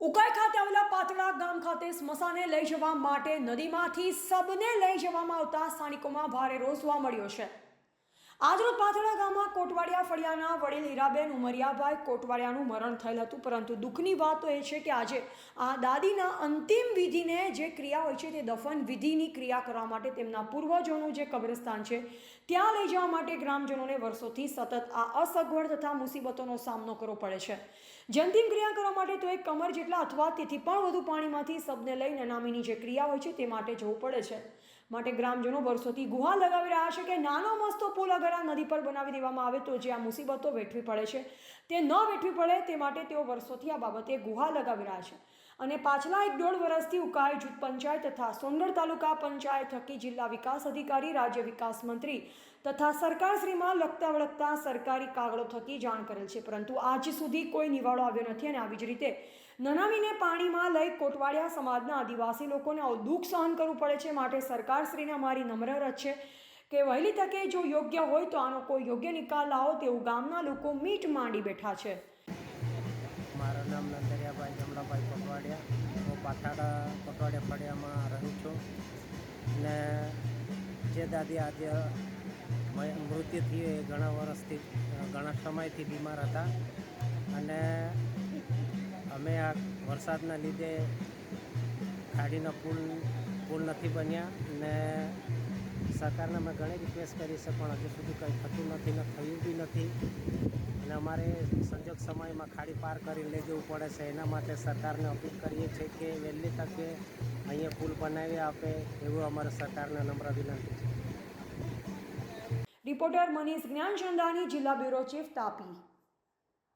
ઉકાઈ ખાતે આવેલા પાતળા ગામ ખાતે સ્મશાને લઈ જવા માટે નદીમાંથી સબને લઈ જવામાં આવતા સ્થાનિકોમાં ભારે રોષ જોવા મળ્યો છે. આજરોજ પાથડા ગામમાં કોટવાડિયા ફળિયાના વડીલ હીરાબેન ઉમરિયાભાઈ કોટવાડિયાનું મરણ થયેલ હતું. પરંતુ દુઃખની વાત તો એ છે કે આજે આ દાદીના અંતિમ વિધિને જે ક્રિયા હોય છે તે દફન વિધિની ક્રિયા કરવા માટે તેમના પૂર્વજોનું જે કબ્રસ્તાન છે, ત્યાં લઈ જવા માટે ગ્રામજનોને વર્ષોથી સતત આ અસગવડ તથા મુસીબતોનો સામનો કરવો પડે છે. જે અંતિમ ક્રિયા કરવા માટે તો એક કમર જેટલા અથવા તેથી પણ વધુ પાણીમાંથી સબને લઈને નામીની જે ક્રિયા હોય છે તે માટે જવું પડે છે. માટે ગ્રામજનો વર્ષોથી ગુહા લગાવી રહ્યા છે કે નાનો મસ્તો પુલ અગર આ નદી પર બનાવી દેવામાં આવે તો જે આ મુસીબતો વેઠવી પડે છે, તે ન વેઠવી પડે તે માટે તેઓ વર્ષોથી આ બાબતે ગુહા લગાવી રહ્યા છે. અને પાછલા એક દોઢ વર્ષથી ઉકાઈ જૂથ પંચાયત તથા સોનગઢ તાલુકા પંચાયત થકી જિલ્લા વિકાસ અધિકારી, રાજ્ય વિકાસ મંત્રી તથા સરકારશ્રીમાં લગતા વળગતા સરકારી કાગળો થકી જાણ કરેલ છે. પરંતુ આજ સુધી કોઈ નિવાડો આવ્યો નથી અને આવી જ રીતે નનામીને પાણીમાં લઈ કોટવાડિયા સમાજના આદિવાસી લોકોને દુઃખ સહન કરવું પડે છે માટે સરકારશ્રીને અમારી નમ્ર રથ છે કે વહેલી તકે જો યોગ્ય હોય તો આનો કોઈ યોગ્ય નિકાલ લાવો તેવું ગામના લોકો મીટ માંડી બેઠા છે. મારું નામ નંદરિયાભાઈ જમડાભાઈ કોટવાડિયા હું પાથાડા કોટવાડિયા ફળિયામાં રહું છું. ને જે દાદી આજે મૃત્યુ થયું એ ઘણા વર્ષથી ઘણા સમયથી બીમાર હતા. અને અમે આ વરસાદના લીધે ખાડીનો પુલ પુલ નથી બન્યા ને સરકારને અમે ઘણી રિક્વેસ્ટ કરી છે, પણ હજુ સુધી કંઈ થતું નથી ને થયું બી નથી. અને અમારે સંજોગ સમયમાં ખાડી પાર કરી લઈ જવું પડે છે. એના માટે સરકારને અપીલ કરીએ છીએ કે વહેલી તકે અહીંયા પુલ બનાવી આપે એવું અમારે સરકારને નમ્ર વિનંતી છે. રિપોર્ટર મનીષ જ્ઞાનચંદાની જિલ્લા બ્યુરો ચીફ તાપી.